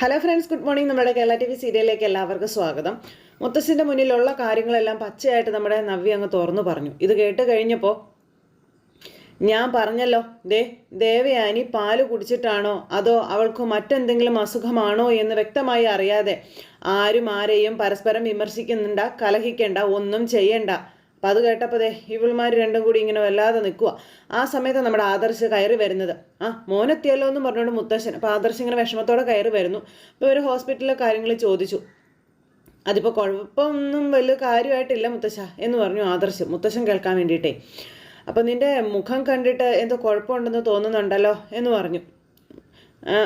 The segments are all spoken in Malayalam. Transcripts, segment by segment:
ഹലോ ഫ്രണ്ട്സ് ഗുഡ് മോർണിംഗ് നമ്മുടെ കേരള ടി വി സീരിയലിലേക്ക് എല്ലാവർക്കും സ്വാഗതം. മുത്തശ്ശിന്റെ മുന്നിലുള്ള കാര്യങ്ങളെല്ലാം പച്ചയായിട്ട് നമ്മുടെ നവ്യ അങ്ങ് തുറന്നു പറഞ്ഞു. ഇത് കേട്ട് കഴിഞ്ഞപ്പോൾ ഞാൻ പറഞ്ഞല്ലോ ദേ ദേവയാനി പാൽ കുടിച്ചിട്ടാണോ അതോ അവൾക്ക് മറ്റെന്തെങ്കിലും അസുഖമാണോ എന്ന് വ്യക്തമായി അറിയാതെ ആരും ആരെയും പരസ്പരം വിമർശിക്കുന്നുണ്ട കലഹിക്കേണ്ട ഒന്നും ചെയ്യണ്ട. അപ്പം അത് കേട്ടപ്പോൾ ദേ ഇവൾമാർ രണ്ടും കൂടി ഇങ്ങനെ വല്ലാതെ നിൽക്കുക ആ സമയത്ത് നമ്മുടെ ആദർശ് കയറി വരുന്നത്. ആ മോനെത്തിയല്ലോ എന്ന് പറഞ്ഞുകൊണ്ട് മുത്തശ്ശൻ. അപ്പോൾ ആദർശ് ഇങ്ങനെ വിഷമത്തോടെ കയറി വരുന്നു. അപ്പോൾ ഒരു ഹോസ്പിറ്റലിലെ കാര്യങ്ങൾ ചോദിച്ചു. അതിപ്പോൾ കുഴപ്പമൊന്നും വലിയ കാര്യമായിട്ടില്ല മുത്തശ്ശ എന്ന് പറഞ്ഞു ആദർശ്. മുത്തശ്ശൻ കേൾക്കാൻ വേണ്ടിയിട്ടേ. അപ്പോൾ നിന്റെ മുഖം കണ്ടിട്ട് എന്തോ കുഴപ്പമുണ്ടെന്ന് തോന്നുന്നുണ്ടല്ലോ എന്ന് പറഞ്ഞു.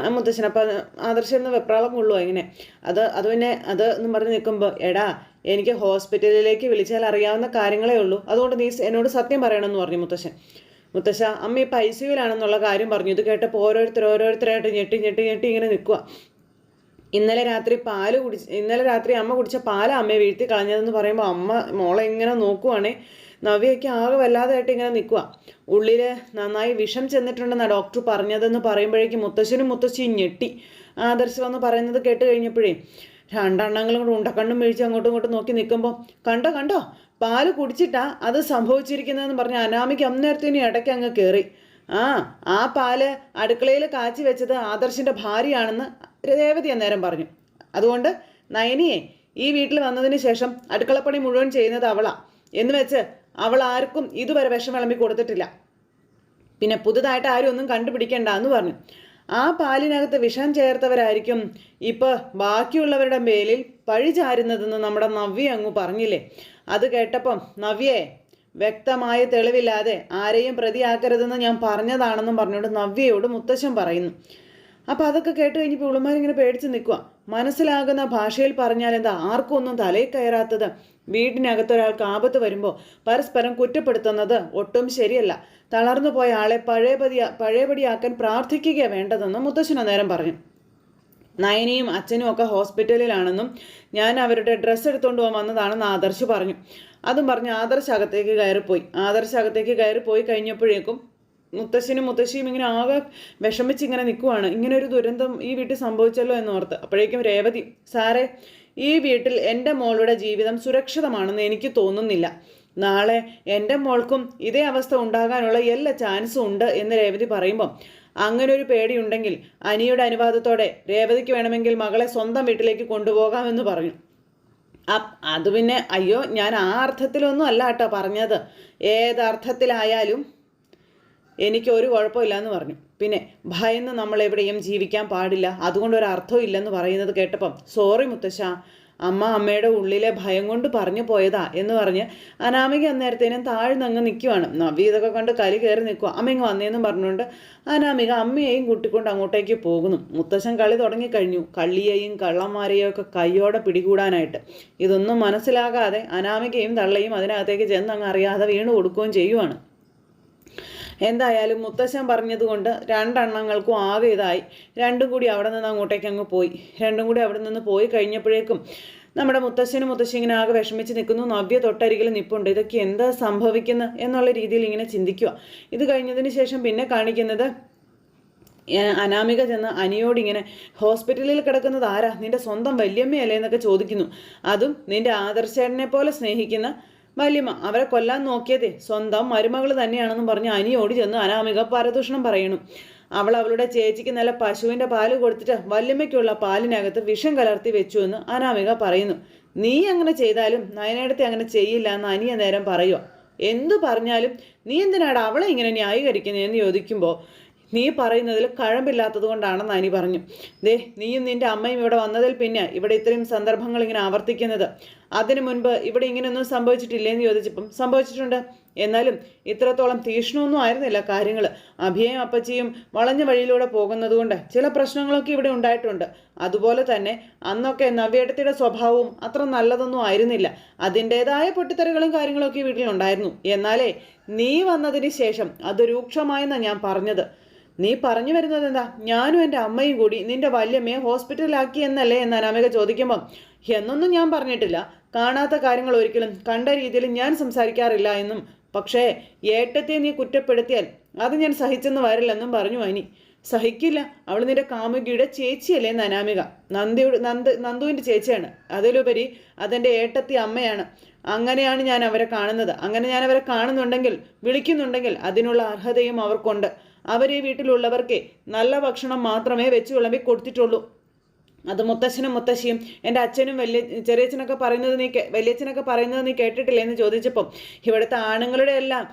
മുത്തശ്ശൻ. അപ്പം ആദർശം എന്ന് വെപ്രാളം കൊള്ളുമോ ഇങ്ങനെ. അത് അത് പിന്നെ അത് എന്ന് പറഞ്ഞ് നിൽക്കുമ്പോൾ എടാ എനിക്ക് ഹോസ്പിറ്റലിലേക്ക് വിളിച്ചാൽ അറിയാവുന്ന കാര്യങ്ങളേ ഉള്ളൂ. അതുകൊണ്ട് നീ എന്നോട് സത്യം പറയണമെന്ന് പറഞ്ഞു മുത്തശ്ശൻ. മുത്തശ്ശ അമ്മ ഇപ്പം ഐ സിയുലാണെന്നുള്ള കാര്യം പറഞ്ഞു. ഇത് കേട്ടപ്പോൾ ഓരോരുത്തർ ഓരോരുത്തരായിട്ട് ഞെട്ടി ഞെട്ടി ഞെട്ടി ഇങ്ങനെ നിൽക്കുക ഇന്നലെ രാത്രി പാൽ കുടിച്ച് ഇന്നലെ രാത്രി അമ്മ കുടിച്ച പാല അമ്മയെ വീഴ്ത്തി കളഞ്ഞതെന്ന് പറയുമ്പോൾ അമ്മ മോളെ ഇങ്ങനെ നോക്കുവാണേ. നവ്യയ്ക്ക് ആകെ വല്ലാതായിട്ട് ഇങ്ങനെ നിൽക്കുക ഉള്ളിൽ നന്നായി വിഷം ചെന്നിട്ടുണ്ടെന്നാണ് ഡോക്ടർ പറഞ്ഞതെന്ന് പറയുമ്പോഴേക്കും മുത്തശ്ശനും മുത്തശ്ശിയും ഞെട്ടി. ആദർശം എന്ന് പറയുന്നത് കേട്ട് കഴിഞ്ഞപ്പോഴേ രണ്ടെണ്ണങ്ങളും കൂടെ ഉണ്ടക്കണ്ണും വീഴ്ച അങ്ങോട്ടും ഇങ്ങോട്ടും നോക്കി നിൽക്കുമ്പോൾ കണ്ടോ കണ്ടോ പാൽ കുടിച്ചിട്ടാ അത് സംഭവിച്ചിരിക്കുന്നതെന്ന് പറഞ്ഞ് അനാമിക്ക് അന്നേരത്തിന് ഇടയ്ക്ക് അങ്ങ് കയറി ആ ആ പാൽ അടുക്കളയിൽ കാച്ചി വെച്ചത് ആദർശിന്റെ ഭാര്യയാണെന്ന് രേവതി അന്നേരം പറഞ്ഞു. അതുകൊണ്ട് നയനിയെ ഈ വീട്ടിൽ വന്നതിന് ശേഷം അടുക്കളപ്പണി മുഴുവൻ ചെയ്യുന്നത് അവളാ. എന്ന് വെച്ച് അവൾ ആർക്കും ഇതുവരെ വിഷം വിളമ്പി കൊടുത്തിട്ടില്ല. പിന്നെ പുതുതായിട്ട് ആരും ഒന്നും കണ്ടുപിടിക്കേണ്ട എന്ന് പറഞ്ഞു. ആ പാലിനകത്ത് വിഷം ചേർത്തവരായിരിക്കും ഇപ്പോൾ ബാക്കിയുള്ളവരുടെ മേലിൽ പഴി ചാരുന്നതെന്ന് നമ്മുടെ നവ്യ അങ്ങ് പറഞ്ഞില്ലേ? അത് കേട്ടപ്പം നവ്യേ വ്യക്തമായ തെളിവില്ലാതെ ആരെയും പ്രതിയാക്കരുതെന്ന് ഞാൻ പറഞ്ഞതാണെന്നും പറഞ്ഞുകൊണ്ട് നവ്യയോട് മുത്തശ്ശൻ പറയുന്നു. അപ്പോൾ അതൊക്കെ കേട്ട് കഴിഞ്ഞപ്പോൾ ഉളുമാരിങ്ങനെ പേടിച്ച് നിൽക്കുക മനസ്സിലാകുന്ന ഭാഷയിൽ പറഞ്ഞാൽ എന്താ? ആർക്കും ഒന്നും തലയിൽ കയറാത്തത് വീട്ടിനകത്ത് ഒരാൾക്ക് ആപത്ത് വരുമ്പോൾ പരസ്പരം കുറ്റപ്പെടുത്തുന്നത് ഒട്ടും ശരിയല്ല. തളർന്നു പോയ ആളെ പഴയപതി പഴയപടിയാക്കാൻ പ്രാർത്ഥിക്കുക വേണ്ടതെന്ന് മുത്തശ്ശൻ നേരം പറഞ്ഞു. നയനിയും അച്ഛനും ഒക്കെ ഹോസ്പിറ്റലിലാണെന്നും ഞാൻ അവരുടെ ഡ്രസ്സ് എടുത്തുകൊണ്ട് പോകാൻ വന്നതാണെന്ന് ആദർശ് പറഞ്ഞു. അതും പറഞ്ഞ് ആദർശ് അകത്തേക്ക് കയറിപ്പോയി. ആദർശ് അകത്തേക്ക് കയറിപ്പോയി കഴിഞ്ഞപ്പോഴേക്കും മുത്തശ്ശനും മുത്തശ്ശിയും ഇങ്ങനെ ആകെ വിഷമിച്ച് ഇങ്ങനെ നിൽക്കുവാണ് ഇങ്ങനെ ഒരു ദുരന്തം ഈ വീട്ടിൽ സംഭവിച്ചല്ലോ എന്നോർത്ത് അപ്പോഴേക്കും രേവതി സാറേ ഈ വീട്ടിൽ എന്റെ മോളുടെ ജീവിതം സുരക്ഷിതമാണെന്ന് എനിക്ക് തോന്നുന്നില്ല. നാളെ എന്റെ മോൾക്കും ഇതേ അവസ്ഥ ഉണ്ടാകാനുള്ള എല്ലാ ചാൻസും ഉണ്ട് എന്ന് രേവതി പറയുമ്പം അങ്ങനെ ഒരു പേടിയുണ്ടെങ്കിൽ അനിയുടെ അനുവാദത്തോടെ രേവതിക്ക് വേണമെങ്കിൽ മകളെ സ്വന്തം വീട്ടിലേക്ക് കൊണ്ടുപോകാമെന്ന് പറഞ്ഞു. അത് പിന്നെ അയ്യോ ഞാൻ ആ അർത്ഥത്തിലൊന്നും അല്ല കേട്ടോ പറഞ്ഞത്. ഏതർത്ഥത്തിലായാലും എനിക്കൊരു കുഴപ്പമില്ല എന്ന് പറഞ്ഞു. പിന്നെ ഭയന്ന് നമ്മൾ എവിടെയും ജീവിക്കാൻ പാടില്ല. അതുകൊണ്ട് ഒരു അർത്ഥം ഇല്ലെന്ന് പറയുന്നത് കേട്ടപ്പം സോറി മുത്തശ്ശ അമ്മ അമ്മയുടെ ഉള്ളിലെ ഭയം കൊണ്ട് പറഞ്ഞു പോയതാ എന്ന് പറഞ്ഞ് അനാമിക അന്നേരത്തേനും താഴ്ന്നങ്ങ് നിൽക്കുവാണ് നവി ഇതൊക്കെ കണ്ട് കലി കയറി നിൽക്കുക അമ്മ ഇങ്ങ് വന്നേന്നും പറഞ്ഞുകൊണ്ട് അനാമിക അമ്മയെയും കുട്ടിക്കൊണ്ട് അങ്ങോട്ടേക്ക് പോകുന്നു. മുത്തശ്ശൻ കളി തുടങ്ങിക്കഴിഞ്ഞു. കള്ളിയെയും കള്ളന്മാരെയും ഒക്കെ കൈയോടെ പിടികൂടാനായിട്ട്. ഇതൊന്നും മനസ്സിലാകാതെ അനാമികയും തള്ളയും അതിനകത്തേക്ക് ചെന്ന് അങ്ങ് അറിയാതെ വീണ് കൊടുക്കുകയും ചെയ്യുവാണ്. എന്തായാലും മുത്തശ്ശൻ പറഞ്ഞതുകൊണ്ട് രണ്ടെണ്ണങ്ങൾക്കും ആകെ ഇതായി. രണ്ടും കൂടി അവിടെ നിന്ന് അങ്ങോട്ടേക്ക് അങ്ങ് പോയി. രണ്ടും കൂടി അവിടെ നിന്ന് പോയി കഴിഞ്ഞപ്പോഴേക്കും നമ്മുടെ മുത്തശ്ശനും മുത്തശ്ശി ഇങ്ങനെ ആകെ വിഷമിച്ച് നിൽക്കുന്നു. നവ്യ തൊട്ടരികിൽ നിപ്പുണ്ട്. ഇതൊക്കെ എന്താ സംഭവിക്കുന്നത് എന്നുള്ള രീതിയിൽ ഇങ്ങനെ ചിന്തിക്കുക. ഇത് കഴിഞ്ഞതിന് ശേഷം പിന്നെ കാണിക്കുന്നത് അനാമിക ചെന്ന് അനിയോട് ഇങ്ങനെ ഹോസ്പിറ്റലിൽ കിടക്കുന്നത് ആരാ? നിന്റെ സ്വന്തം വല്യമ്മയല്ലേ? എന്നൊക്കെ ചോദിക്കുന്നു. അതും നിന്റെ ആദർശനെ പോലെ സ്നേഹിക്കുന്ന വല്യമ്മ അവരെ കൊല്ലാൻ നോക്കിയതേ സ്വന്തം മരുമകൾ തന്നെയാണെന്നും പറഞ്ഞ് അനിയോടി ചെന്ന് അനാമിക പരദൂഷണം പറയണു. അവൾ അവളുടെ ചേച്ചിക്ക് നല്ല പശുവിന്റെ പാൽ കൊടുത്തിട്ട് വല്യമ്മയ്ക്കുള്ള പാലിനകത്ത് വിഷം കലർത്തി വെച്ചു എന്ന് അനാമിക പറയുന്നു. നീ അങ്ങനെ ചെയ്താലും നയനേടത്തെ അങ്ങനെ ചെയ്യില്ല എന്ന് അനിയ നേരം പറയുക എന്തു പറഞ്ഞാലും നീ എന്തിനാണ് അവളെ ഇങ്ങനെ ന്യായീകരിക്കുന്നതെന്ന് ചോദിക്കുമ്പോൾ നീ പറയുന്നതിൽ കഴമ്പില്ലാത്തത് കൊണ്ടാണെന്ന് അനി പറഞ്ഞു. ദേ നീയും നിന്റെ അമ്മയും ഇവിടെ വന്നതിൽ പിന്നെ ഇവിടെ ഇത്രയും സന്ദർഭങ്ങൾ ഇങ്ങനെ ആവർത്തിക്കുന്നത്. അതിനു മുൻപ് ഇവിടെ ഇങ്ങനെയൊന്നും സംഭവിച്ചിട്ടില്ലേന്ന് ചോദിച്ചപ്പം സംഭവിച്ചിട്ടുണ്ട്. എന്നാലും ഇത്രത്തോളം തീക്ഷ്ണമൊന്നും ആയിരുന്നില്ല കാര്യങ്ങൾ. അഭിയയും അപ്പച്ചിയും വളഞ്ഞ വഴിയിലൂടെ പോകുന്നതുകൊണ്ട് ചില പ്രശ്നങ്ങളൊക്കെ ഇവിടെ ഉണ്ടായിട്ടുണ്ട്. അതുപോലെ തന്നെ അന്നൊക്കെ നവ്യേട്ടത്തിയുടെ സ്വഭാവവും അത്ര നല്ലതൊന്നും ആയിരുന്നില്ല. അതിന്റെതായ പൊട്ടിത്തെറികളും കാര്യങ്ങളൊക്കെ വീട്ടിലുണ്ടായിരുന്നു. എന്നാലേ നീ വന്നതിന് ശേഷം അത് രൂക്ഷമായെന്നാണ് ഞാൻ പറഞ്ഞത്. നീ പറഞ്ഞു വരുന്നത് എന്താ? ഞാനും എന്റെ അമ്മയും കൂടി നിന്റെ വല്യമ്മയെ ഹോസ്പിറ്റലാക്കി എന്നല്ലേ എന്ന് അനാമിക ചോദിക്കുമ്പോൾ എന്നൊന്നും ഞാൻ പറഞ്ഞിട്ടില്ല. കാണാത്ത കാര്യങ്ങൾ ഒരിക്കലും കണ്ട രീതിയിൽ ഞാൻ സംസാരിക്കാറില്ല എന്നും. പക്ഷേ ഏട്ടത്തെ നീ കുറ്റപ്പെടുത്തിയാൽ അത് ഞാൻ സഹിച്ചെന്ന് വരില്ലെന്നും പറഞ്ഞു അനി. സഹിക്കില്ല. അവൾ നിന്റെ കാമുകിയുടെ ചേച്ചിയല്ലേ എന്ന് അനാമിക. നന്ദിയുടെ നന്ദ് നന്ദുവിന്റെ ചേച്ചിയാണ്. അതിലുപരി അതെന്റെ ഏട്ടത്തി അമ്മയാണ്. അങ്ങനെയാണ് ഞാൻ അവരെ കാണുന്നത്. അങ്ങനെ ഞാൻ അവരെ കാണുന്നുണ്ടെങ്കിൽ വിളിക്കുന്നുണ്ടെങ്കിൽ അതിനുള്ള അർഹതയും അവർക്കുണ്ട്. അവരെ വീട്ടിലുള്ളവർക്ക് നല്ല ഭക്ഷണം മാത്രമേ വെച്ച് വിളമ്പി കൊടുത്തിട്ടുള്ളൂ. അത് മുത്തശ്ശനും മുത്തശ്ശിയും എന്റെ അച്ഛനും വലിയ ചെറിയച്ഛനൊക്കെ പറയുന്നത് നീ വലിയച്ഛനൊക്കെ പറയുന്നത് നീ കേട്ടിട്ടില്ലേ എന്ന് ചോദിച്ചപ്പം ഇവിടുത്തെ ആണുങ്ങളുടെ എല്ലാം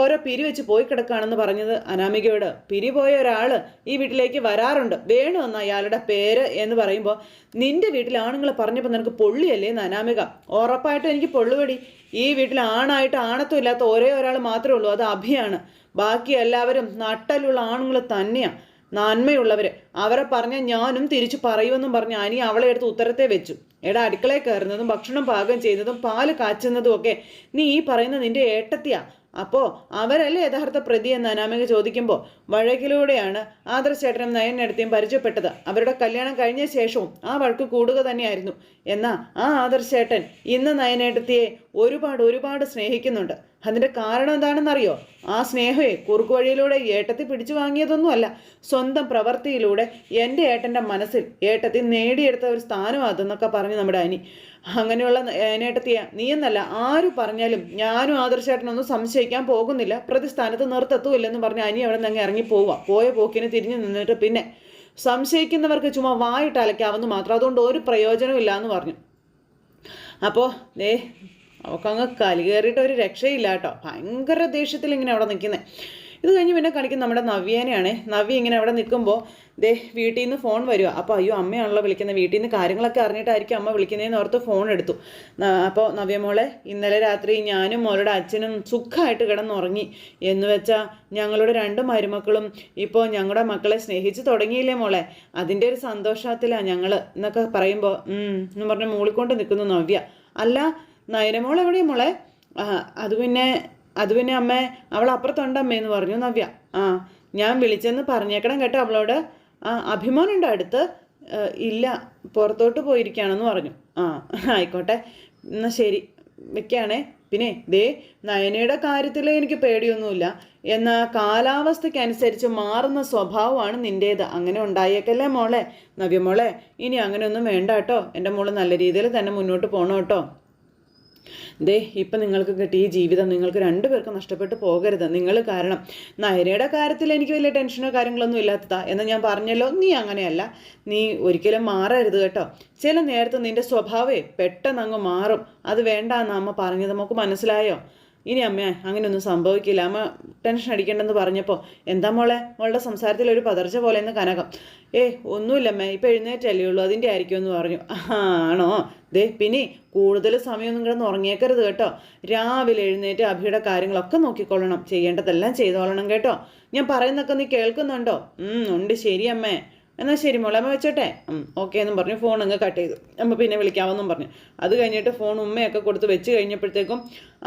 ഓരോ പിരി വെച്ച് പോയി കിടക്കുകയാണെന്ന് പറഞ്ഞത് അനാമികയോട്. പിരി പോയ ഒരാൾ ഈ വീട്ടിലേക്ക് വരാറുണ്ട്. വേണു എന്ന അയാളുടെ പേര് എന്ന് പറയുമ്പോൾ നിന്റെ വീട്ടിൽ ആണുങ്ങൾ പറഞ്ഞപ്പോൾ നിനക്ക് പൊള്ളിയല്ലേ എന്ന് അനാമിക. ഉറപ്പായിട്ടും എനിക്ക് പൊള്ളുപടി ഈ വീട്ടിൽ ആണായിട്ട് ആണത്വം ഇല്ലാത്ത ഒരേ ഒരാൾ മാത്രമേ ഉള്ളൂ. അത് അഭിയാണ്. ബാക്കി എല്ലാവരും നട്ടലുള്ള ആണുങ്ങൾ തന്നെയാണ് നന്മയുള്ളവർ അവരെ പറഞ്ഞ ഞാനും തിരിച്ചു പറയുമെന്നും പറഞ്ഞ് അനി അവളെ എടുത്ത് ഉത്തരത്തെ വെച്ചു. എടാ അടുക്കളയിൽ കയറുന്നതും ഭക്ഷണം പാകം ചെയ്യുന്നതും പാൽ കാച്ചുന്നതും ഒക്കെ നീ ഈ പറയുന്ന നിന്റെ ഏട്ടത്തിയാ. അപ്പോൾ അവരല്ലേ യഥാർത്ഥ പ്രതി എന്ന് അനാമിക ചോദിക്കുമ്പോൾ വഴക്കിലൂടെയാണ് ആദർശേട്ടനും നയനെടുത്തിയും പരിചയപ്പെട്ടത്. അവരുടെ കല്യാണം കഴിഞ്ഞ ശേഷവും ആ വഴക്ക് കൂടുക തന്നെയായിരുന്നു. എന്നാൽ ആ ആദർശേട്ടൻ ഇന്ന് നയനേട്ടത്തിയെ ഒരുപാട് ഒരുപാട് സ്നേഹിക്കുന്നുണ്ട്. അതിന്റെ കാരണം എന്താണെന്നറിയോ? ആ സ്നേഹമേ കുറുക്കു വഴിയിലൂടെ ഏട്ടത്തി പിടിച്ചു വാങ്ങിയതൊന്നുമല്ല. സ്വന്തം പ്രവൃത്തിയിലൂടെ എന്റെ ഏട്ടന്റെ മനസ്സിൽ ഏട്ടത്തി നേടിയെടുത്ത ഒരു സ്ഥാനം അതെന്നൊക്കെ പറഞ്ഞു നമ്മുടെ അനി. അങ്ങനെയുള്ള ഏനേട്ടത്തിയ. നീയെന്നല്ല ആര് പറഞ്ഞാലും ഞാനും ആദർശേട്ടനൊന്നും സംശയിക്കാൻ പോകുന്നില്ല. പ്രതിസ്ഥാനത്ത് നിർത്തത്തുമില്ലെന്ന് പറഞ്ഞ് അനി അവിടെ നിന്ന് ഇറങ്ങി പോവുക പോയ പോക്കിന് തിരിഞ്ഞു നിന്നിട്ട് പിന്നെ സംശയിക്കുന്നവർക്ക് ചുമ്മാ വായിട്ട് അലക്കാവുന്നു മാത്രം. അതുകൊണ്ട് ഒരു പ്രയോജനമില്ല എന്ന് പറഞ്ഞു. അപ്പോൾ ദേ അവക്കങ്ങ് കലി കയറിയിട്ട് ഒരു രക്ഷയില്ല കേട്ടോ. ഭയങ്കര ദേഷ്യത്തിൽ ഇങ്ങനെ അവിടെ നിൽക്കുന്നത് ഇത് കഴിഞ്ഞ് പിന്നെ കളിക്കുന്ന നമ്മുടെ നവ്യേനെയാണ്. നവ്യ ഇങ്ങനെ അവിടെ നിൽക്കുമ്പോൾ ദേ വീട്ടിൽ നിന്ന് ഫോൺ വരിക അപ്പോൾ അയ്യോ അമ്മയാണല്ലോ വിളിക്കുന്നത് വീട്ടിൽ നിന്ന് കാര്യങ്ങളൊക്കെ അറിഞ്ഞിട്ടായിരിക്കും അമ്മ വിളിക്കുന്നതെന്ന് ഓർത്ത് ഫോൺ എടുത്തു. അപ്പോൾ നവ്യ മോളെ ഇന്നലെ രാത്രി ഞാനും മോളുടെ അച്ഛനും സുഖമായിട്ട് കിടന്നുറങ്ങി. എന്ന് വെച്ചാൽ ഞങ്ങളുടെ രണ്ട് മരുമക്കളും ഇപ്പോൾ ഞങ്ങളുടെ മക്കളെ സ്നേഹിച്ച് തുടങ്ങിയില്ലേ മോളെ? അതിന്റെ ഒരു സന്തോഷത്തിലാണ് ഞങ്ങൾ എന്നൊക്കെ പറയുമ്പോൾ എന്ന് പറഞ്ഞ് മൂളിക്കൊണ്ട് നിൽക്കുന്നു നവ്യ. അല്ല നയനമോൾ എവിടെയാണ് മോളെ? അത് പിന്നെ അത് പിന്നെ അമ്മ അവൾ അപ്പുറത്തുണ്ട് അമ്മയെന്ന് പറഞ്ഞു നവ്യ. ആ ഞാൻ വിളിച്ചെന്ന് പറഞ്ഞേക്കണം കേട്ടോ അവളോട്. ആ അഭിമാനുണ്ടോ അടുത്ത്? ഇല്ല പുറത്തോട്ട് പോയിരിക്കുകയാണെന്ന് പറഞ്ഞു. ആ ആയിക്കോട്ടെ എന്നാൽ ശരി വെക്കുകയാണേ. പിന്നെ ദേ നയനയുടെ കാര്യത്തിൽ എനിക്ക് പേടിയൊന്നുമില്ല. എന്നാൽ കാലാവസ്ഥയ്ക്കനുസരിച്ച് മാറുന്ന സ്വഭാവമാണ് നിന്റേത് അങ്ങനെ ഉണ്ടായേക്കല്ലേ മോളെ? നവ്യ മോളെ ഇനി അങ്ങനെയൊന്നും വേണ്ട കേട്ടോ. എന്റെ മോൾ നല്ല രീതിയിൽ തന്നെ മുന്നോട്ട് പോകണം കേട്ടോ? ദേ ഇപ്പം നിങ്ങൾക്ക് കിട്ടിയ ഈ ജീവിതം നിങ്ങൾക്ക് രണ്ടുപേർക്കും നഷ്ടപ്പെട്ടു പോകരുത്. നിങ്ങൾ കാരണം നയനയുടെ കാര്യത്തിൽ എനിക്ക് വലിയ ടെൻഷനോ കാര്യങ്ങളൊന്നും ഇല്ലാത്തതാ എന്ന് ഞാൻ പറഞ്ഞല്ലോ. നീ അങ്ങനെയല്ല. നീ ഒരിക്കലും മാറരുത് കേട്ടോ. ചില നേരത്ത് നിന്റെ സ്വഭാവേ പെട്ടെന്ന് അങ്ങ് മാറും. അത് വേണ്ട അമ്മ പറഞ്ഞത് നമുക്ക് മനസ്സിലായോ? ഇനി അമ്മ അങ്ങനെയൊന്നും സംഭവിക്കില്ല. അമ്മ ടെൻഷൻ അടിക്കേണ്ടെന്ന് പറഞ്ഞപ്പോൾ എന്താ മോളെ? മോളുടെ സംസാരത്തിൽ ഒരു പതർച്ച പോലെ എന്ന് കനകം. ഏ ഒന്നുമില്ലമ്മേ ഇപ്പം എഴുന്നേറ്റല്ലേ ഉള്ളൂ അതിന്റെ ആയിരിക്കും എന്ന് പറഞ്ഞു. ആണോ? ദേ പിന്നെ കൂടുതൽ സമയമൊന്നും കിടന്ന് ഉറങ്ങിയേക്കരുത് കേട്ടോ. രാവിലെ എഴുന്നേറ്റ് അഭിയുടെ കാര്യങ്ങളൊക്കെ നോക്കിക്കൊള്ളണം. ചെയ്യേണ്ടതെല്ലാം ചെയ്തോളണം കേട്ടോ. ഞാൻ പറയുന്നൊക്കെ നീ കേൾക്കുന്നുണ്ടോ? ഉണ്ട് ശരി അമ്മേ. എന്നാൽ ശരി മോളെ അമ്മ വെച്ചോട്ടെ. ഓക്കെ എന്നും പറഞ്ഞു ഫോൺ അങ്ങ് കട്ട് ചെയ്തു. അമ്മ പിന്നെ വിളിക്കാമെന്നും പറഞ്ഞു. അത് കഴിഞ്ഞിട്ട് ഫോൺ ഉമ്മയൊക്കെ കൊടുത്ത് വെച്ച് കഴിഞ്ഞപ്പോഴത്തേക്കും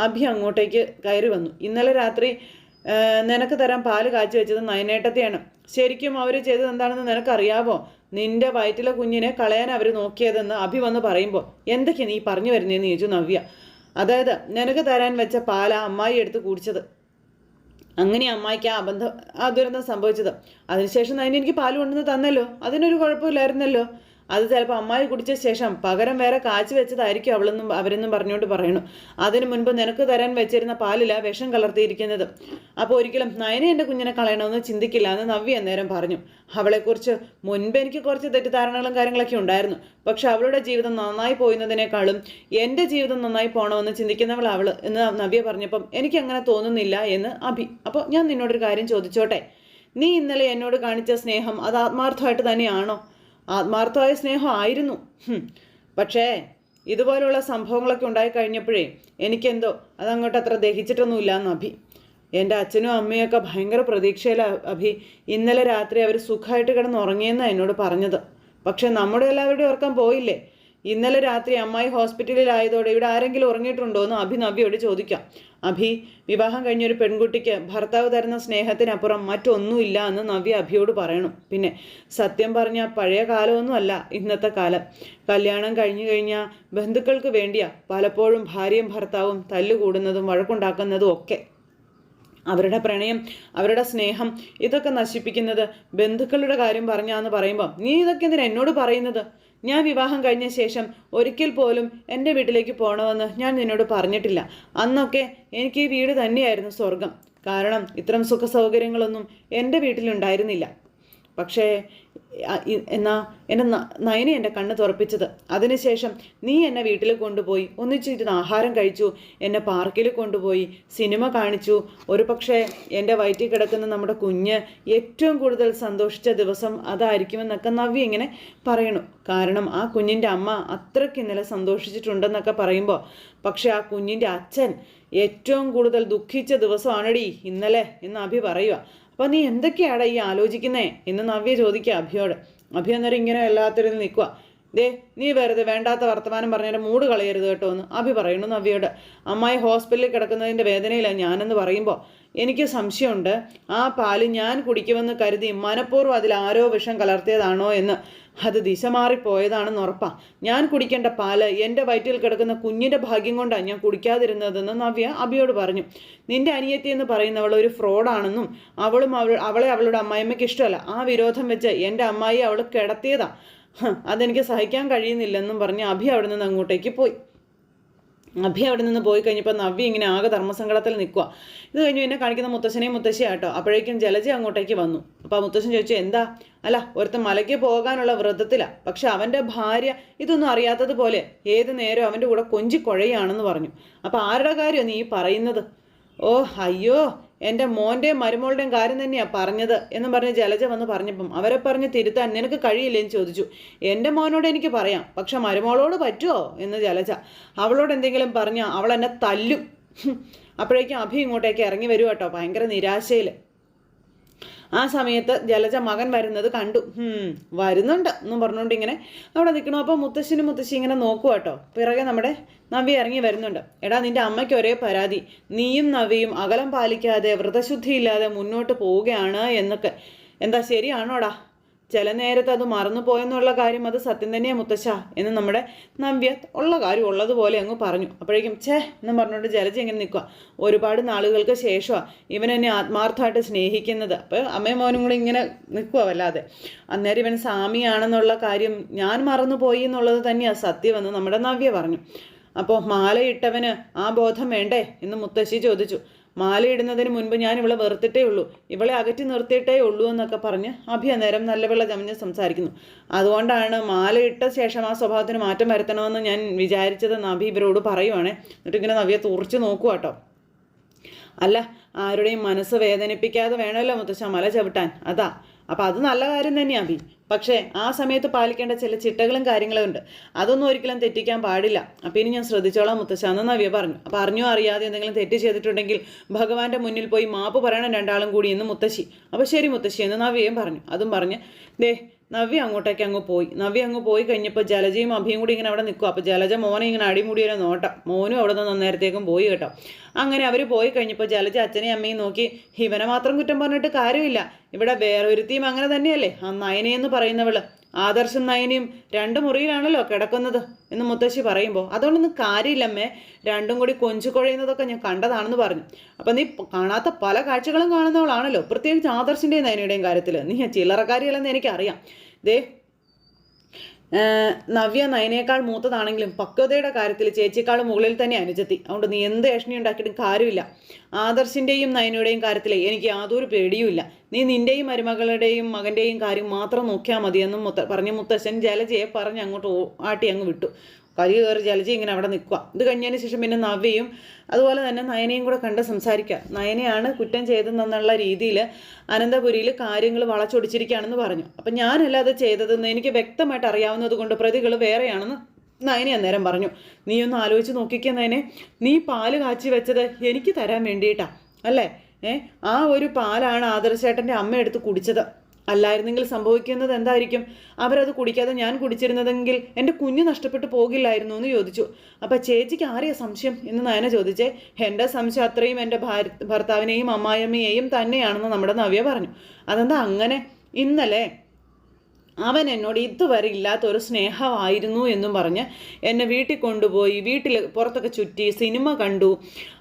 അഭി അങ്ങോട്ടേക്ക് കയറി വന്നു. ഇന്നലെ രാത്രി നിനക്ക് തരാൻ പാൽ കാച്ചി വെച്ചത് നയനേട്ടത്തെയാണ്. ശരിക്കും അവർ ചെയ്തത് എന്താണെന്ന് നിനക്കറിയാവോ? നിന്റെ വയറ്റിലെ കുഞ്ഞിനെ കളയാൻ അവർ നോക്കിയതെന്ന് അഭി വന്ന് പറയുമ്പോൾ എന്തൊക്കെയാണ് നീ പറഞ്ഞു വരുന്നതെന്ന് ചോദിച്ചു നവ്യ. അതായത് നിനക്ക് തരാൻ വെച്ച പാല അമ്മായി എടുത്ത് കുടിച്ചത്. അങ്ങനെ അമ്മായിക്ക് ആ അബന്ധം ആ ദുരന്തം സംഭവിച്ചത്. അതിനുശേഷം അതിന് എനിക്ക് പാൽ കൊണ്ടുവന്ന് തന്നല്ലോ. അതിനൊരു കുഴപ്പമില്ലായിരുന്നല്ലോ. അത് ചിലപ്പോൾ അമ്മായി കുടിച്ച ശേഷം പകരം വേറെ കാച്ചു വെച്ചതായിരിക്കും അവളെന്നും അവരെന്നും പറഞ്ഞുകൊണ്ട് പറയണു. അതിനു മുൻപ് നിനക്ക് തരാൻ വെച്ചിരുന്ന പാലില വിഷം കലർത്തിയിരിക്കുന്നത്. അപ്പോൾ ഒരിക്കലും നയനെ എന്റെ കുഞ്ഞിനെ കളയണമെന്ന് ചിന്തിക്കില്ല എന്ന് നവ്യ അന്നേരം പറഞ്ഞു. അവളെക്കുറിച്ച് മുൻപ് എനിക്ക് കുറച്ച് തെറ്റിദ്ധാരണകളും കാര്യങ്ങളൊക്കെ ഉണ്ടായിരുന്നു. പക്ഷെ അവളുടെ ജീവിതം നന്നായി പോയുന്നതിനേക്കാളും എന്റെ ജീവിതം നന്നായി പോകണമെന്ന് ചിന്തിക്കുന്നവൾ അവൾ എന്ന് നവ്യ പറഞ്ഞപ്പം എനിക്ക് അങ്ങനെ തോന്നുന്നില്ല എന്ന് അഭി. അപ്പോൾ ഞാൻ നിന്നോടൊരു കാര്യം ചോദിച്ചോട്ടെ? നീ ഇന്നലെ എന്നോട് കാണിച്ച സ്നേഹം അത് ആത്മാർത്ഥമായിട്ട് തന്നെയാണോ? ആത്മാർത്ഥമായ സ്നേഹമായിരുന്നു പക്ഷേ ഇതുപോലുള്ള സംഭവങ്ങളൊക്കെ ഉണ്ടായി കഴിഞ്ഞപ്പോഴേ എനിക്കെന്തോ അതങ്ങോട്ട് അത്ര ദഹിച്ചിട്ടൊന്നുമില്ല എന്ന് അഭി. എന്റെ അച്ഛനും അമ്മയൊക്കെ ഭയങ്കര പ്രതീക്ഷയില അഭി ഇന്നലെ രാത്രി അവർ സുഖമായിട്ട് കിടന്ന് ഉറങ്ങിയെന്നാണ് എന്നോട് പറഞ്ഞത്. പക്ഷേ നമ്മുടെ എല്ലാവരുടെയും ഉറക്കം പോയില്ലേ? ഇന്നലെ രാത്രി അമ്മായി ഹോസ്പിറ്റലിലായതോടെ ഇവിടെ ആരെങ്കിലും ഉറങ്ങിയിട്ടുണ്ടോ എന്ന് അഭി നവ്യോട് ചോദിക്കാം. അഭി വിവാഹം കഴിഞ്ഞൊരു പെൺകുട്ടിക്ക് ഭർത്താവ് തരുന്ന സ്നേഹത്തിനപ്പുറം മറ്റൊന്നുമില്ല എന്ന് നവ്യ അഭിയോട് പറയണം. പിന്നെ സത്യം പറഞ്ഞ പഴയ കാലമൊന്നുമല്ല ഇന്നത്തെ കാലം. കല്യാണം കഴിഞ്ഞു കഴിഞ്ഞാൽ ബന്ധുക്കൾക്ക് വേണ്ടിയാ പലപ്പോഴും ഭാര്യയും ഭർത്താവും തല്ലുകൂടുന്നതും വഴക്കുണ്ടാക്കുന്നതും ഒക്കെ. അവരുടെ പ്രണയം അവരുടെ സ്നേഹം ഇതൊക്കെ നശിപ്പിക്കുന്നത് ബന്ധുക്കളുടെ കാര്യം പറഞ്ഞാന്ന് പറയുമ്പോൾ നീ ഇതൊക്കെ എന്തിനാ എന്നോട് പറയുന്നത്? ഞാൻ വിവാഹം കഴിഞ്ഞ ശേഷം ഒരിക്കൽ പോലും എന്റെ വീട്ടിലേക്ക് പോകണമെന്ന് ഞാൻ നിന്നോട് പറഞ്ഞിട്ടില്ല. അന്നൊക്കെ എനിക്ക് ഈ വീട് തന്നെയായിരുന്നു സ്വർഗം കാരണം ഇത്തരം സുഖ സൗകര്യങ്ങളൊന്നും എന്റെ വീട്ടിലുണ്ടായിരുന്നില്ല. പക്ഷേ എന്നാ എന്നെ നയനെ എന്റെ കണ്ണ് തുറപ്പിച്ചത്. അതിനുശേഷം നീ എന്നെ വീട്ടിൽ കൊണ്ടുപോയി ഒന്നിച്ചിരുന്ന് ആഹാരം കഴിച്ചു എന്നെ പാർക്കിൽ കൊണ്ടുപോയി സിനിമ കാണിച്ചു. ഒരു പക്ഷേ എന്റെ വയറ്റിൽ കിടക്കുന്ന നമ്മുടെ കുഞ്ഞ് ഏറ്റവും കൂടുതൽ സന്തോഷിച്ച ദിവസം അതായിരിക്കുമെന്നൊക്കെ നവ്യ ഇങ്ങനെ പറയണു. കാരണം ആ കുഞ്ഞിന്റെ അമ്മ അത്രയ്ക്ക് ഇന്നലെ സന്തോഷിച്ചിട്ടുണ്ടെന്നൊക്കെ പറയുമ്പോൾ പക്ഷേ ആ കുഞ്ഞിന്റെ അച്ഛൻ ഏറ്റവും കൂടുതൽ ദുഃഖിച്ച ദിവസമാണടി ഇന്നലെ എന്ന് അഭി പറയുക അപ്പോൾ നീ എന്തൊക്കെയാടാ ഈ ആലോചിക്കുന്നേ? എന്ന് നവ്യ ചോദിക്കുക അഭിയോട്. അഭി അന്നേരം ഇങ്ങനെ എല്ലാത്തിലും നിൽക്കുക ദേ നീ വെറുതെ വേണ്ടാത്ത വർത്തമാനം പറഞ്ഞതിന്റെ മൂട് കളയരുത് കേട്ടോ എന്ന് അഭി പറയുന്നു നവ്യയോട്. അമ്മായി ഹോസ്പിറ്റലിൽ കിടക്കുന്നതിന്റെ വേദനയിലാണ് ഞാനെന്ന് പറയുമ്പോൾ എനിക്ക് സംശയമുണ്ട്. ആ പാൽ ഞാൻ കുടിക്കുമെന്ന് കരുതി മനഃപൂർവം അതിൽ ആരോ വിഷം കലർത്തിയതാണോ എന്ന്. അത് ദിശ മാറിപ്പോയതാണെന്ന് ഉറപ്പാ. ഞാൻ കുടിക്കേണ്ട പാൽ എന്റെ വയറ്റിൽ കിടക്കുന്ന കുഞ്ഞിന്റെ ഭാഗ്യം കൊണ്ടാണ് ഞാൻ കുടിക്കാതിരുന്നതെന്ന് നവ്യ അബിയോട് പറഞ്ഞു. നിന്റെ അനിയത്തി എന്ന് പറയുന്നവൾ ഒരു ഫ്രോഡാണെന്നും അവളും അവൾ അവളെ അവളുടെ അമ്മായിമ്മയ്ക്ക് ഇഷ്ടമല്ല. ആ വിരോധം വെച്ച് എന്റെ അമ്മായി അവൾ കിടത്തിയതാ. ഹ്, അതെനിക്ക് സഹിക്കാൻ കഴിയുന്നില്ലെന്നും പറഞ്ഞ് അഭി അവിടെ നിന്ന് അങ്ങോട്ടേക്ക് പോയി. അഭി അവിടെ നിന്ന് പോയി കഴിഞ്ഞപ്പോൾ നവ്യ ഇങ്ങനെ ആകെ ധർമ്മസങ്കടത്തിൽ നിൽക്കുക ഇത് കഴിഞ്ഞ് എന്നെ കാണിക്കുന്ന മുത്തശ്ശനെയും മുത്തശ്ശിയാട്ടോ അപ്പോഴേക്കും ജലജ അങ്ങോട്ടേക്ക് വന്നു. അപ്പോൾ ആ മുത്തശ്ശൻ ചോദിച്ചു എന്താ? അല്ല ഒരുത്തൻ മലയ്ക്ക് പോകാനുള്ള വ്രതത്തിലാണ് പക്ഷെ അവന്റെ ഭാര്യ ഇതൊന്നും അറിയാത്തതുപോലെ ഏത് നേരം അവന്റെ കൂടെ കൊഞ്ചി കുഴയാണെന്ന് പറഞ്ഞു. അപ്പോൾ ആരുടെ കാര്യം നീ പറയുന്നത്? ഓ അയ്യോ എന്റെ മോന്റെയും മരുമോളുടെയും കാര്യം തന്നെയാണ് പറഞ്ഞത് എന്ന് പറഞ്ഞ് ജലജ വന്ന് പറഞ്ഞപ്പം അവരെ പറഞ്ഞ് തിരുത്താൻ നിനക്ക് കഴിയില്ലേ എന്ന് ചോദിച്ചു. എന്റെ മോനോട് എനിക്ക് പറയാം പക്ഷെ മരുമോളോട് പറ്റുമോ എന്ന് ജലജ അവളോട് എന്തെങ്കിലും പറഞ്ഞാൽ അവൾ എന്നെ തല്ലും. അപ്പോഴേക്കും അഭി ഇങ്ങോട്ടേക്ക് ഇറങ്ങി വരുവാട്ടോ ഭയങ്കര നിരാശയിൽ ആ സമയത്ത് ജലജ മകൻ വരുന്നത് കണ്ടു. വരുന്നുണ്ട് എന്നും പറഞ്ഞുകൊണ്ട് ഇങ്ങനെ അവിടെ നിൽക്കണു. അപ്പോൾ മുത്തശ്ശനും മുത്തശ്ശി ഇങ്ങനെ നോക്കുക കേട്ടോ പിറകെ നമ്മുടെ നവി ഇറങ്ങി വരുന്നുണ്ട്. എടാ നിന്റെ അമ്മയ്ക്ക് ഒരേ പരാതി. നീയും നവിയും അകലം പാലിക്കാതെ വ്രതശുദ്ധിയില്ലാതെ മുന്നോട്ട് പോവുകയാണ് എന്നൊക്കെ. എന്താ ശരിയാണോടാ? ചില നേരത്ത് അത് മറന്നു പോയെന്നുള്ള കാര്യം അത് സത്യം തന്നെയാ മുത്തശ്ശ എന്ന് നമ്മുടെ നവ്യ ഉള്ള കാര്യം ഉള്ളതുപോലെ അങ്ങ് പറഞ്ഞു. അപ്പോഴേക്കും ഛേ എന്ന് പറഞ്ഞുകൊണ്ട് ജലജ ഇങ്ങനെ നിൽക്കുക ഒരുപാട് നാളുകൾക്ക് ശേഷമാണ് ഇവനെന്നെ ആത്മാർത്ഥമായിട്ട് സ്നേഹിക്കുന്നത്. അപ്പോൾ അമ്മയും മോനും കൂടി ഇങ്ങനെ നിൽക്കുക വല്ലാതെ. അന്നേരം ഇവൻ സ്വാമിയാണെന്നുള്ള കാര്യം ഞാൻ മറന്നുപോയി എന്നുള്ളത് തന്നെയാണ് സത്യമെന്ന് നമ്മുടെ നവ്യ പറഞ്ഞു. അപ്പോൾ മാലയിട്ടവന് ആ ബോധം വേണ്ടേ എന്ന് മുത്തശ്ശി ചോദിച്ചു. മാലയിടുന്നതിന് മുൻപ് ഞാൻ ഇവളെ വെറുത്തിട്ടേ ഉള്ളൂ. ഇവളെ അകറ്റി നിർത്തിയിട്ടേ ഉള്ളൂ എന്നൊക്കെ പറഞ്ഞ് അഭിയ നേരം നല്ല വെള്ള ചമഞ്ഞ് സംസാരിക്കുന്നു. അതുകൊണ്ടാണ് മാലയിട്ട ശേഷം ആ സ്വഭാവത്തിന് മാറ്റം വരുത്തണമെന്ന് ഞാൻ വിചാരിച്ചതെന്ന് അഭി ഇവരോട് പറയുവാണേ. എന്നിട്ട് ഇങ്ങനെ നവിയെ തുറച്ച് നോക്കുക കേട്ടോ അല്ല ആരുടെയും മനസ്സ് വേദനിപ്പിക്കാതെ വേണമല്ലോ മുത്തശ്ശ മല ചവിട്ടാൻ. അതാ. അപ്പം അത് നല്ല കാര്യം തന്നെയാണ് അഭി. പക്ഷേ ആ സമയത്ത് പാലിക്കേണ്ട ചില ചിട്ടകളും കാര്യങ്ങളും ഉണ്ട്. അതൊന്നും ഒരിക്കലും തെറ്റിക്കാൻ പാടില്ല. അപ്പോൾ ഇനി ഞാൻ ശ്രദ്ധിച്ചോളാം മുത്തശ്ശ. എന്ന് നവ്യ പറഞ്ഞു. അപ്പം അറിഞ്ഞോ അറിയാതെ എന്തെങ്കിലും തെറ്റ് ചെയ്തിട്ടുണ്ടെങ്കിൽ ഭഗവാന്റെ മുന്നിൽ പോയി മാപ്പ് പറയണം രണ്ടാളും കൂടി എന്ന് മുത്തശ്ശി. അപ്പോൾ ശരി മുത്തശ്ശി എന്ന് നവ്യയും പറഞ്ഞു. അതും പറഞ്ഞ് ദേ നവ്യ അങ്ങോട്ടേക്ക് അങ്ങ് പോയി. നവ്യ അങ്ങ് പോയി കഴിഞ്ഞപ്പോൾ ജലജയും അഭിയും കൂടി ഇങ്ങനെ അവിടെ നിൽക്കും അപ്പോൾ ജലജ മോനെ ഇങ്ങനെ അടിമുടി അടിമുടിയൊരു നോട്ടം. മോനും അവിടെ നിന്ന് നേരത്തേക്കും പോയി കേട്ടോ. അങ്ങനെ അവർ പോയി കഴിഞ്ഞപ്പോൾ ജലജ അച്ഛനെയും അമ്മയും നോക്കി ഇവനെ മാത്രം കുറ്റം പറഞ്ഞിട്ട് കാര്യമില്ല. ഇവിടെ വേറൊരുത്തിയും അങ്ങനെ തന്നെയല്ലേ? ആ നയനയെന്ന് പറയുന്നവൾ. ആദർശം നയനയും രണ്ട് മുറിയിലാണല്ലോ കിടക്കുന്നത് എന്ന് മുത്തശ്ശി പറയുമ്പോൾ അതുകൊണ്ടൊന്നും കാര്യമില്ലമ്മേ രണ്ടും കൂടി കൊഞ്ചു കുഴയുന്നതൊക്കെ ഞാൻ കണ്ടതാണെന്ന് പറഞ്ഞു. അപ്പം നീ കാണാത്ത പല കാഴ്ചകളും കാണുന്നവളാണല്ലോ. പ്രത്യേകിച്ച് ആദർശിന്റെയും നയനയുടെയും കാര്യത്തിൽ നീ ചില്ലറക്കാരിയല്ലെന്ന് എനിക്കറിയാം. ദേ നവ്യ നയനേക്കാൾ മൂത്തതാണെങ്കിലും പക്വതയുടെ കാര്യത്തിൽ ചേച്ചിയേക്കാൾ മുകളിൽ തന്നെ അനുജത്തി. അതുകൊണ്ട് നീ എന്ത് ഏഷണി ഉണ്ടാക്കിയിട്ടും കാര്യമില്ല. ആദർശിന്റെയും നയനയുടെയും കാര്യത്തിൽ എനിക്ക് യാതൊരു പേടിയുമില്ല. നീ നിന്റെയും മരുമകളുടെയും മകന്റെയും കാര്യം മാത്രം നോക്കിയാൽ മതിയെന്നും മുത്ത പറഞ്ഞ് മുത്തശ്ശൻ ജലജയെ പറഞ്ഞ് അങ്ങോട്ട് ആട്ടി അങ്ങ് വിട്ടു. കരി കയറി ജലജി ഇങ്ങനെ അവിടെ നിൽക്കുക ഇത് കഴിഞ്ഞതിന് ശേഷം പിന്നെ നവ്യയും അതുപോലെ തന്നെ നയനയും കൂടെ കണ്ട് സംസാരിക്കുക നയനയാണ് കുറ്റം ചെയ്തതെന്നുള്ള രീതിയിൽ അനന്തപുരിയിൽ കാര്യങ്ങൾ വളച്ചൊടിച്ചിരിക്കുകയാണെന്ന് പറഞ്ഞു. അപ്പം ഞാനല്ല അത് ചെയ്തതെന്ന് എനിക്ക് വ്യക്തമായിട്ട് അറിയാവുന്നത് കൊണ്ട് പ്രതികൾ വേറെയാണെന്ന് നയനെ അന്നേരം പറഞ്ഞു. നീ ഒന്ന് ആലോചിച്ച് നോക്കിക്കേ നയനെ. നീ പാൽ കാച്ചി വെച്ചത് എനിക്ക് തരാൻ വേണ്ടിയിട്ടാണ് അല്ലേ? ഏ? ആ ഒരു പാലാണ് ആദർശേട്ടന്റെ അമ്മ എടുത്ത് കുടിച്ചത്. അല്ലായിരുന്നെങ്കിൽ സംഭവിക്കുന്നത് എന്തായിരിക്കും? അവരത് കുടിക്കാതെ ഞാൻ കുടിച്ചിരുന്നതെങ്കിൽ എന്റെ കുഞ്ഞ് നഷ്ടപ്പെട്ടു പോകില്ലായിരുന്നു എന്ന് ചോദിച്ചു. അപ്പം ചേച്ചിക്ക് ആരെയാ സംശയം? എന്ന് നയന ചോദിച്ചേ. എന്റെ സംശയം അത്രയും എന്റെ ഭർത്താവിനെയും അമ്മായിയമ്മയെയും തന്നെയാണെന്ന് നമ്മുടെ നവ്യ പറഞ്ഞു. അതെന്താ അങ്ങനെ? ഇന്നലെ അവൻ എന്നോട് ഇതുവരെ ഇല്ലാത്ത ഒരു സ്നേഹമായിരുന്നു എന്നും പറഞ്ഞ് എന്നെ വീട്ടിൽ കൊണ്ടുപോയി വീട്ടിൽ പുറത്തൊക്കെ ചുറ്റി സിനിമ കണ്ടു.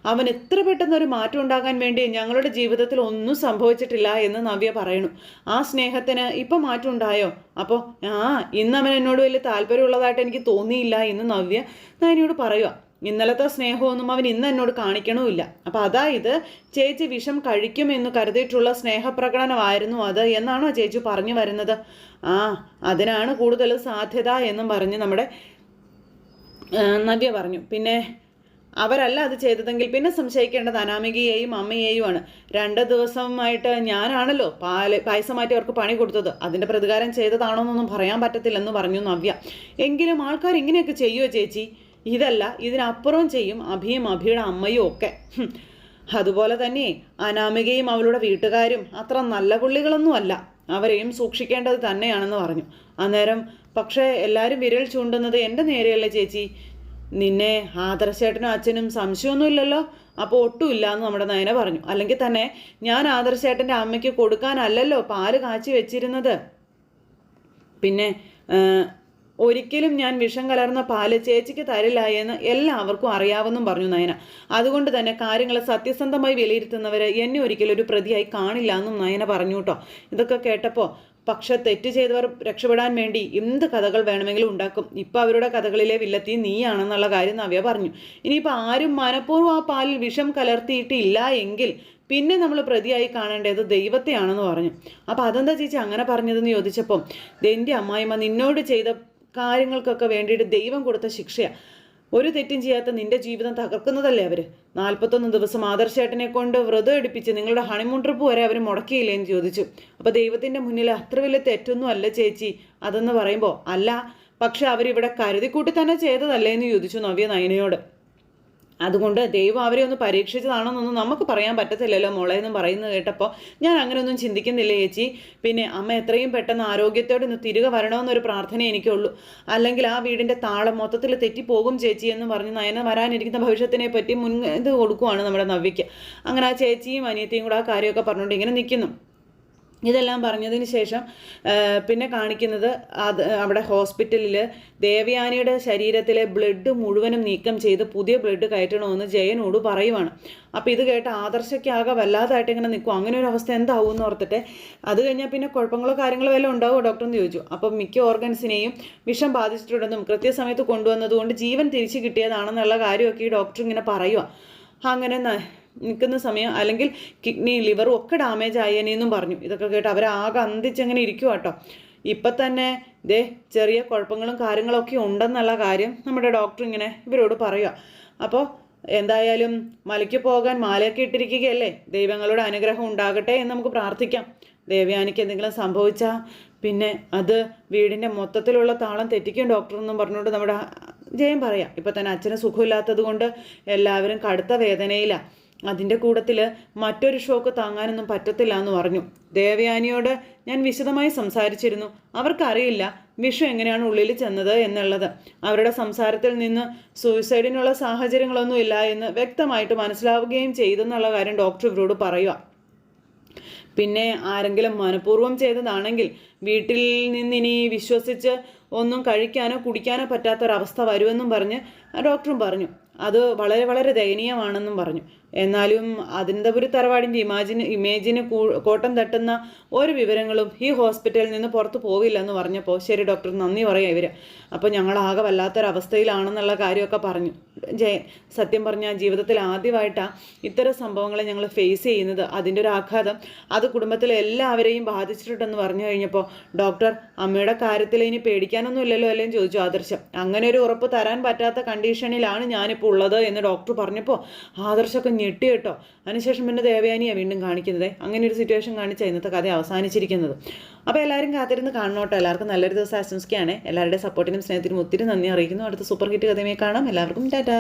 അവൻ എത്ര പെട്ടെന്ന് ഒരു മാറ്റം ഉണ്ടാകാൻ വേണ്ടി ഞങ്ങളുടെ ജീവിതത്തിൽ ഒന്നും സംഭവിച്ചിട്ടില്ല എന്ന് നവ്യ പറയണു. ആ സ്നേഹത്തിന് ഇപ്പം മാറ്റം ഉണ്ടായോ? അപ്പോൾ ആ ഇന്ന് അവൻ എന്നോട് വലിയ താല്പര്യമുള്ളതായിട്ട് എനിക്ക് തോന്നിയില്ല എന്ന് നവ്യ നയനയോട് പറയുക ഇന്നലത്തെ സ്നേഹമൊന്നും അവൻ ഇന്ന് എന്നോട് കാണിക്കണമില്ല അപ്പോൾ അതായത് ചേച്ചി വിഷം കഴിക്കുമെന്ന് കരുതിയിട്ടുള്ള സ്നേഹപ്രകടനമായിരുന്നു അത് എന്നാണോ ചേച്ചി പറഞ്ഞു വരുന്നത്? ആ അതിനാണ് കൂടുതൽ സാധ്യത എന്നും പറഞ്ഞ് നമ്മുടെ നവ്യ പറഞ്ഞു. പിന്നെ അവരല്ല അത് ചെയ്തതെങ്കിൽ പിന്നെ സംശയിക്കേണ്ടത് അനാമികയെയും അമ്മയെയുമാണ്. രണ്ട് ദിവസമായിട്ട് ഞാനാണല്ലോ പാൽ പായസം മാറ്റി അവർക്ക് പണി കൊടുത്തത്. അതിന്റെ പ്രതികാരം ചെയ്തതാണോ എന്നൊന്നും പറയാൻ പറ്റത്തില്ലെന്ന് പറഞ്ഞു നവ്യ. എങ്കിലും ആൾക്കാർ ഇങ്ങനെയൊക്കെ ചെയ്യുമോ ചേച്ചി? ഇതല്ല ഇതിനപ്പുറം ചെയ്യും അഭിയും അഭിയുടെ അമ്മയും ഒക്കെ. അതുപോലെ തന്നെ അനാമികയും അവളുടെ വീട്ടുകാരും അത്ര നല്ല പുള്ളികളൊന്നും അല്ല അവരെയും സൂക്ഷിക്കേണ്ടത് തന്നെയാണെന്ന് പറഞ്ഞു. അന്നേരം പക്ഷേ എല്ലാവരും വിരൽ ചൂണ്ടുന്നത് എന്റെ നേരെയല്ലേ ചേച്ചി? നിന്നെ ആദർശേട്ടനും അച്ഛനും സംശയമൊന്നുമില്ലല്ലോ? അപ്പോൾ ഒട്ടുമില്ല എന്ന് നമ്മുടെ നയന പറഞ്ഞു. അല്ലെങ്കിൽ തന്നെ ഞാൻ ആദർശേട്ടന്റെ അമ്മയ്ക്ക് കൊടുക്കാനല്ലല്ലോ പാൽ കാച്ചി വെച്ചിരുന്നത്. പിന്നെ ഒരിക്കലും ഞാൻ വിഷം കലർന്ന പാൽ ചേച്ചിക്ക് തരില്ല എന്ന് എല്ലാവർക്കും അറിയാമെന്നും പറഞ്ഞു നയന. അതുകൊണ്ട് തന്നെ കാര്യങ്ങൾ സത്യസന്ധമായി വിലയിരുത്തുന്നവരെ എന്നെ ഒരിക്കലും ഒരു പ്രതിയായി കാണില്ല എന്നും നയന പറഞ്ഞു കേട്ടോ. ഇതൊക്കെ കേട്ടപ്പോൾ പക്ഷെ തെറ്റ് ചെയ്തവർ രക്ഷപ്പെടാൻ വേണ്ടി എന്ത് കഥകൾ വേണമെങ്കിലും ഉണ്ടാക്കും. ഇപ്പോൾ അവരുടെ കഥകളിലെ വില്ലത്തി നീയാണെന്നുള്ള കാര്യം നവ്യ പറഞ്ഞു. ഇനിയിപ്പോൾ ആരും മനഃപൂർവം ആ പാലിൽ വിഷം കലർത്തിയിട്ടില്ല എങ്കിൽ പിന്നെ നമ്മൾ പ്രതിയായി കാണേണ്ടത് ദൈവത്തെയാണെന്ന് പറഞ്ഞു. അപ്പോൾ അതെന്താ ചേച്ചി അങ്ങനെ പറഞ്ഞതെന്ന് ചോദിച്ചപ്പം എന്റെ അമ്മായിമ്മ നിന്നോട് ചെയ്ത കാര്യങ്ങൾക്കൊക്കെ വേണ്ടിയിട്ട് ദൈവം കൊടുത്ത ശിക്ഷയാണ് ഒരു തെറ്റും ചെയ്യാത്ത നിന്റെ ജീവിതം തകർക്കുന്നതല്ലേ അവർ നാൽപ്പത്തൊന്ന് ദിവസം ആദർശേട്ടനെ കൊണ്ട് വ്രതം എടുപ്പിച്ച് നിങ്ങളുടെ ഹണിമൂൺ ട്രിപ്പ് വരെ അവർ മുടക്കിയില്ലേ എന്ന് ചോദിച്ചു. അപ്പോൾ ദൈവത്തിന്റെ മുന്നിൽ അത്ര വലിയ തെറ്റൊന്നും അല്ല ചേച്ചി. അതെന്ന് പറയുമ്പോൾ അല്ല പക്ഷെ അവരിവിടെ കരുതിക്കൂട്ടി തന്നെ ചെയ്തതല്ലേ എന്ന് ചോദിച്ചു നവ്യ നയനയോട്. അതുകൊണ്ട് ദൈവം അവരെ ഒന്ന് പരീക്ഷിച്ചതാണെന്നൊന്നും നമുക്ക് പറയാൻ പറ്റത്തില്ലല്ലോ മോളെ എന്നും പറയുന്നത് കേട്ടപ്പോൾ ഞാൻ അങ്ങനെയൊന്നും ചിന്തിക്കുന്നില്ല ചേച്ചി. പിന്നെ അമ്മ എത്രയും പെട്ടെന്ന് ആരോഗ്യത്തോടെ ഒന്ന് തിരികെ വരണമെന്നൊരു പ്രാർത്ഥന എനിക്കുള്ളൂ. അല്ലെങ്കിൽ ആ വീടിന്റെ താളം മൊത്തത്തിൽ തെറ്റിപ്പോകും ചേച്ചി എന്ന് പറഞ്ഞ് നയന വരാനിരിക്കുന്ന ഭവിഷ്യത്തിനെ പറ്റി മുൻ ഇത് കൊടുക്കുവാണ് നമ്മുടെ നവ്യയ്ക്ക്. അങ്ങനെ ആ ചേച്ചിയും അനിയത്തിയും കൂടെ ആ കാര്യമൊക്കെ പറഞ്ഞുകൊണ്ട് ഇങ്ങനെ നിൽക്കുന്നു. ഇതെല്ലാം പറഞ്ഞതിന് ശേഷം പിന്നെ കാണിക്കുന്നത് അത് അവിടെ ഹോസ്പിറ്റലിൽ ദേവയാനിയുടെ ശരീരത്തിലെ ബ്ലഡ് മുഴുവനും നീക്കം ചെയ്ത് പുതിയ ബ്ലഡ് കയറ്റണമെന്ന് ജയനോട് പറയുവാണ്. അപ്പോൾ ഇത് കേട്ട് ആദർശയ്ക്കാകെ വല്ലാതായിട്ട് ഇങ്ങനെ നിൽക്കും. അങ്ങനെ ഒരു അവസ്ഥ എന്താവും എന്ന് ഓർത്തിട്ട് അത് കഴിഞ്ഞാൽ പിന്നെ കുഴപ്പങ്ങളോ കാര്യങ്ങളോ വല്ലതും ഉണ്ടാവുമോ ഡോക്ടർ എന്ന് ചോദിച്ചു. അപ്പം മിക്ക ഓർഗൻസിനെയും വിഷം ബാധിച്ചിട്ടുണ്ടെന്നും കൃത്യസമയത്ത് കൊണ്ടുവന്നതുകൊണ്ട് ജീവൻ തിരിച്ചു കിട്ടിയതാണെന്നുള്ള കാര്യമൊക്കെ ഈ ഡോക്ടർ ഇങ്ങനെ പറയുക അങ്ങനെ നിൽക്കുന്ന സമയം അല്ലെങ്കിൽ കിഡ്നി ലിവറും ഒക്കെ ഡാമേജ് ആയേനെന്നും പറഞ്ഞു. ഇതൊക്കെ കേട്ട് അവരാകെ അന്തിച്ചങ്ങനെ ഇരിക്കുക കേട്ടോ ഇപ്പം തന്നെ ദേ ചെറിയ കുഴപ്പങ്ങളും കാര്യങ്ങളൊക്കെ ഉണ്ടെന്നുള്ള കാര്യം നമ്മുടെ ഡോക്ടർ ഇങ്ങനെ ഇവരോട് പറയുക അപ്പോൾ എന്തായാലും മലയ്ക്ക് പോകാൻ മാലയൊക്കെ ഇട്ടിരിക്കുകയല്ലേ? ദൈവങ്ങളുടെ അനുഗ്രഹം ഉണ്ടാകട്ടെ എന്ന് നമുക്ക് പ്രാർത്ഥിക്കാം. ദേവയാനിക്ക് എന്തെങ്കിലും സംഭവിച്ചാൽ പിന്നെ അത് വീടിന്റെ മൊത്തത്തിലുള്ള താളം തെറ്റിക്കും ഡോക്ടർ എന്നും പറഞ്ഞുകൊണ്ട് നമ്മുടെ ജയം പറയാം. ഇപ്പം തന്നെ അച്ഛന് സുഖമില്ലാത്തത് കൊണ്ട് എല്ലാവരും കടുത്ത വേദനയിലാണ് അതിന്റെ കൂടത്തിൽ മറ്റൊരു ഷോക്ക് താങ്ങാനൊന്നും പറ്റത്തില്ല എന്ന് പറഞ്ഞു. ദേവയാനിയോട് ഞാൻ വിശദമായി സംസാരിച്ചിരുന്നു. അവർക്കറിയില്ല വിഷു എങ്ങനെയാണ് ഉള്ളിൽ ചെന്നത് എന്നുള്ളത്. അവരുടെ സംസാരത്തിൽ നിന്ന് സൂയിസൈഡിനുള്ള സാഹചര്യങ്ങളൊന്നുമില്ല എന്ന് വ്യക്തമായിട്ട് മനസ്സിലാവുകയും ചെയ്തെന്നുള്ള കാര്യം ഡോക്ടർ ഇവരോട് പറയുക പിന്നെ ആരെങ്കിലും മനഃപൂർവം ചെയ്തതാണെങ്കിൽ വീട്ടിൽ നിന്ന് ഇനി വിശ്വസിച്ച് ഒന്നും കഴിക്കാനോ കുടിക്കാനോ പറ്റാത്തൊരവസ്ഥ വരുമെന്നും പറഞ്ഞ് ഡോക്ടറും പറഞ്ഞു. അത് വളരെ വളരെ ദയനീയമാണെന്നും പറഞ്ഞു. എന്നാലും അതിന്തപുരി തറവാടിന്റെ ഇമാജിന് ഇമേജിന് കോട്ടം തട്ടുന്ന ഒരു വിവരങ്ങളും ഈ ഹോസ്പിറ്റലിൽ നിന്ന് പുറത്തു പോവില്ല എന്ന് പറഞ്ഞപ്പോൾ ശരി ഡോക്ടർ നന്ദി പറയാം ഇവർ അപ്പോൾ ഞങ്ങളാകെ വല്ലാത്തൊരവസ്ഥയിലാണെന്നുള്ള കാര്യമൊക്കെ പറഞ്ഞു. ജയൻ സത്യം പറഞ്ഞാൽ ജീവിതത്തിൽ ആദ്യമായിട്ടാണ് ഇത്തരം സംഭവങ്ങളെ ഞങ്ങൾ ഫേസ് ചെയ്യുന്നത്. അതിന്റെ ഒരു ആഘാതം അത് കുടുംബത്തിലെ എല്ലാവരെയും ബാധിച്ചിട്ടുണ്ടെന്ന് പറഞ്ഞു കഴിഞ്ഞപ്പോൾ ഡോക്ടർ അമ്മയുടെ കാര്യത്തിൽ ഇനി പേടിക്കാനൊന്നും ഇല്ലല്ലോ അല്ലേന്ന് ചോദിച്ചു ആദർശം. അങ്ങനെ ഒരു ഉറപ്പ് തരാൻ പറ്റാത്ത കണ്ടീഷനിലാണ് ഞാനിപ്പോൾ ഉള്ളത് എന്ന് ഡോക്ടർ പറഞ്ഞപ്പോൾ ആദർശമൊക്കെ ഞെട്ടി കേട്ടോ. അതിനുശേഷം പിന്നെ ദേവയാനിയാണ് വീണ്ടും കാണിക്കുന്നത്. അങ്ങനെ ഒരു സിറ്റുവേഷൻ കാണിച്ച ഇന്നത്തെ കഥ അവസാനിച്ചിരിക്കുന്നത്. അപ്പോൾ എല്ലാവരും കാത്തിരുന്ന് കാണണോട്ടോ എല്ലാവർക്കും നല്ലൊരു ദിവസം ആശംസിക്കുകയാണ്. എല്ലാവരുടെയും സപ്പോർട്ടിനും സ്നേഹത്തിനും ഒത്തിരി നന്ദി അറിയിക്കുന്നു. അടുത്ത സൂപ്പർ ഹിറ്റ് കഥയുമായി കാണാം. എല്ലാവർക്കും ടാറ്റാ.